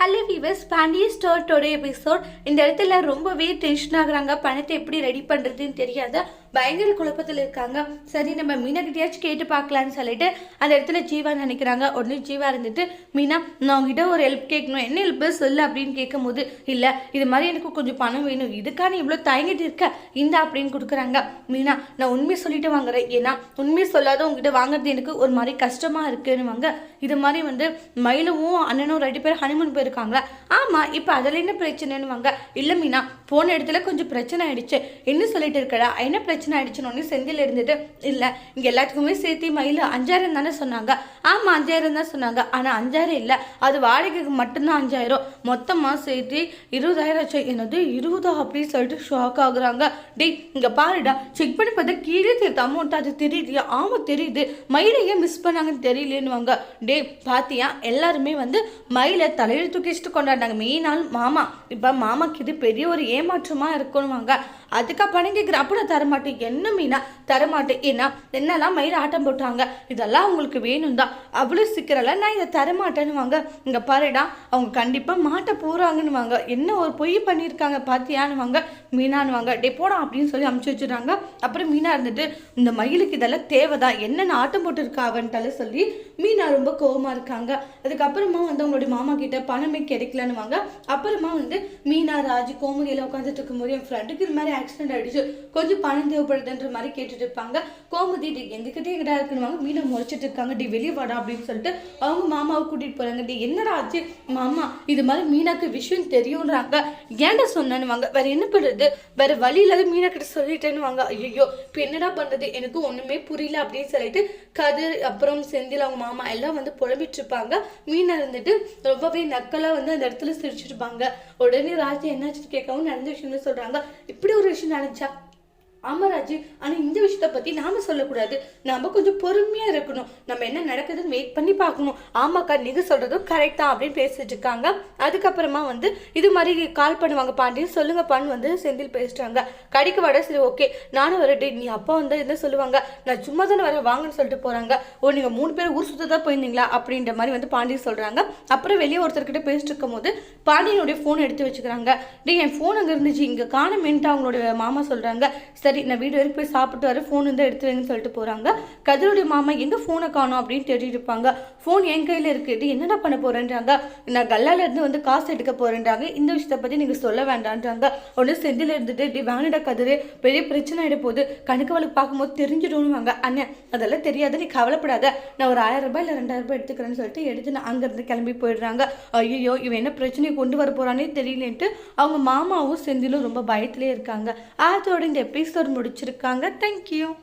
Hello viewers Pandiya ஸ்டோர்ட்டோட episode இந்த இடத்துல ரொம்பவே டென்ஷன் ஆகுறாங்க. பணத்தை எப்படி ரெடி பண்ணுறதுன்னு தெரியாத பயங்கர குழப்பத்தில் இருக்காங்க. சரி நம்ம மீனாக்கிட்டையாச்சும் கேட்டு பார்க்கலான்னு சொல்லிட்டு அந்த இடத்துல ஜீவா நினைக்கிறாங்க. உடனே ஜீவா இருந்துட்டு மீனா நான் உங்ககிட்ட ஒரு ஹெல்ப் கேட்கணும். என்ன ஹெல்ப் சொல்லு? அப்படின்னு கேட்கும்போது இல்லை இது மாதிரி எனக்கு கொஞ்சம் பணம் வேணும். இதுக்கான இவ்வளோ தயங்கிட்டு இருக்க. இந்த அப்படின்னு கொடுக்குறாங்க. மீனா நான் உண்மையை சொல்லிட்டு வாங்குறேன். ஏன்னா உண்மையை சொல்லாத உங்ககிட்ட வாங்குறது எனக்கு ஒரு மாதிரி கஷ்டமாக இருக்குன்னு வாங்க இது மாதிரி வந்து மயிலவும் அண்ணனும் ரெண்டு பேரும் ஹனிமூன் இருக்காங்களா ஆமாம் இப்போ அதில் என்ன பிரச்சனைன்னு வாங்க இல்லை மீனா போன இடத்துல கொஞ்சம் பிரச்சனை ஆயிடுச்சு. என்ன சொல்லிட்டு இருக்கடா? என்ன பிரச்சனை ஆயிடுச்சுன்னு செந்தில் இருந்துட்டு இல்லை இங்கே எல்லாத்துக்குமே சேர்த்து மயில் அஞ்சாயிரம் தானே சொன்னாங்க. ஆமாம் அஞ்சாயிரம் தான் சொன்னாங்க. ஆனால் அஞ்சாயிரம் இல்லை. அது வாடகைக்கு மட்டும்தான் அஞ்சாயிரம். மொத்தமாக சேர்த்து இருபதாயிரம் ஆச்சு. என்னது? இருபதா? அப்படின்னு சொல்லிட்டு ஷாக் ஆகுறாங்க. டேய் இங்கே பாருடா. செக் பண்ணி பார்த்தா கீழே தெரியுது. அமௌண்ட் அது தெரியுது. ஆமாம் தெரியுது. மயிலை ஏன் மிஸ் பண்ணாங்கன்னு தெரியலேன்னுவாங்க. டேய் பார்த்தியா எல்லாருமே வந்து மயிலை தலையெழுத்து தூக்கிச்சுட்டு கொண்டாடினாங்க. மெயினால் மாமா இப்போ மாமாக்கு இது பெரிய ஒரு ஏமாற்றமாக இருக்கணுவாங்க அதுக்கப்புறம் கேட்குற அப்போ நான் தரமாட்டேன். என்ன மீனா? தரமாட்டேன். ஏன்னா என்னெல்லாம் மயில் ஆட்டம் போட்டாங்க? இதெல்லாம் அவங்களுக்கு வேணும் தான் அவ்வளோ சீக்கிரம்ல நான் இதை தரமாட்டேன்னு வாங்க இங்கே பாருடா அவங்க கண்டிப்பாக மாட்ட போகிறாங்கன்னு வாங்க என்ன ஒரு பொய் பண்ணியிருக்காங்க பார்த்தியான்னு வாங்க மீனான்னு வாங்க டே போடா அப்படின்னு சொல்லி அமுச்சு வச்சுறாங்க அப்புறம் மீனா இருந்துட்டு இந்த மயிலுக்கு இதெல்லாம் தேவைதான் என்னென்ன ஆட்டம் போட்டுருக்கா அவன்ட்டால சொல்லி மீனா ரொம்ப கோபமாக இருக்காங்க. அதுக்கப்புறமா வந்து அவங்களுடைய மாமா கிட்ட பணமே கிடைக்கலன்னு வாங்க அப்புறமா வந்து மீனா ராஜ் கோமுகையில் உட்காந்துட்டு இருக்கும்போது என் ஃப்ரெண்டுக்கு இது மாதிரி ஆக்சிடென்ட் ஆகிடுச்சு கொஞ்சம் பணம் தேவைப்படுதுன்ற மாதிரி கேட்டுட்டு இருப்பாங்க. கோமதி டி எங்ககிட்ட எங்கடா இருக்குன்னு மீனை முறைச்சிட்டு இருக்காங்க. டி வெளியே வாடா அப்படின்னு சொல்லிட்டு அவங்க மாமாவை கூட்டிகிட்டு போகிறாங்க டி என்னடா ஆச்சு? மாமா இது மாதிரி மீனாக்கு விஷயம் தெரியும்ன்றாங்க. ஏன்டா சொன்னேன்னுவாங்க வேற என்ன பண்ணுறது வேற வழி இல்லாத மீனா கிட்ட சொல்லிட்டேன்னு வாங்க. ஐயோ இப்போ என்னடா பண்றது? எனக்கு ஒன்றுமே புரியல அப்படின்னு சொல்லிட்டு கதிர் அப்புறம் செந்தில் அவங்க மாமா எல்லாம் வந்து புலம்பிட்டு இருப்பாங்க. மீனை இருந்துட்டு ரொம்பவே நக்கலாக வந்து அந்த இடத்துல சிரிச்சிட்டு இருப்பாங்க. உடனே ராஜா என்னாச்சுன்னு கேட்கவும் நடந்த விஷயம்னு சொல்கிறாங்க இப்படி ஒரு விஷயம் நடந்துச்சா ஆமா ராஜு இந்த விஷயத்த பற்றி நாம சொல்லக்கூடாது. நாம் கொஞ்சம் பொறுமையாக இருக்கணும். நம்ம என்ன நடக்குதுன்னு வெயிட் பண்ணி பார்க்கணும். ஆமாக்கா நீங்கள் சொல்கிறதும் கரெக்ட் தான் அப்படின்னு பேசிட்டு இருக்காங்க. அதுக்கப்புறமா வந்து இது மாதிரி கால் பண்ணுவாங்க பாண்டியன். சொல்லுங்க பான்னு வந்து செந்தில் பேசிட்டாங்க கடிக்கு வர சரி ஓகே நானும் வரட்டு நீ அப்பா வந்து என்ன சொல்லுவாங்க? நான் சும்மா தானே வர வாங்கன்னு சொல்லிட்டு போகிறாங்க ஓ நீங்கள் மூணு பேர் ஊர் சுத்த தான் போயிருந்தீங்களா? அப்படின்ற மாதிரி வந்து பாண்டியன் சொல்கிறாங்க அப்புறம் வெளியே ஒருத்தர்கிட்ட பேசிட்டு இருக்கும்போது பாண்டியனுடைய ஃபோன் எடுத்து வச்சுக்கிறாங்க. டே என் ஃபோன் அங்கே இருந்துச்சு. இங்கே காணமேன்ட்டு அவங்களுடைய மாமா சொல்கிறாங்க சரி சரி நான் வீடு வரைக்கும் போய் சாப்பிட்டு வர ஃபோன் இருந்தால் எடுத்து வைங்கன்னு சொல்லிட்டு போகிறாங்க கதிரோடைய மாமா எங்கே ஃபோனை காணும்? அப்படின்னு தேடிட்டு இருப்பாங்க. ஃபோன் என் கையில் இருக்குது இது என்னடா பண்ண போகிறேன்றாங்க நான் கல்லாலேருந்து வந்து காசு எடுக்க போகிறேன்றாங்க இந்த விஷயத்தை பற்றி நீங்கள் சொல்ல வேண்டான்றாங்க. உடனே செந்தில் இருந்துட்டு இப்படி வாங்கிட கதிரு. பெரிய பிரச்சனை ஆகிட போகுது. கணக்கு வழக்கு பார்க்கும்போது தெரிஞ்சிடுவாங்க அண்ணன் அதெல்லாம் தெரியாது. நீ கவலைப்படாத. நான் ஒரு ஆயிரம் ரூபாய் இல்லை ரெண்டாயிரம் ரூபாய் எடுத்துக்கிறேன்னு சொல்லிட்டு எடுத்து நான் அங்கேருந்து கிளம்பி போயிடுறாங்க. ஐயோ இவன் என்ன பிரச்சனையை கொண்டு வர போகிறானே தெரியலேன்ட்டு அவங்க மாமாவும் செந்திலும் ரொம்ப பயத்திலே இருக்காங்க. அதோட இந்த எபிசோட் முடிச்சிருக்காங்க. தேங்க்யூ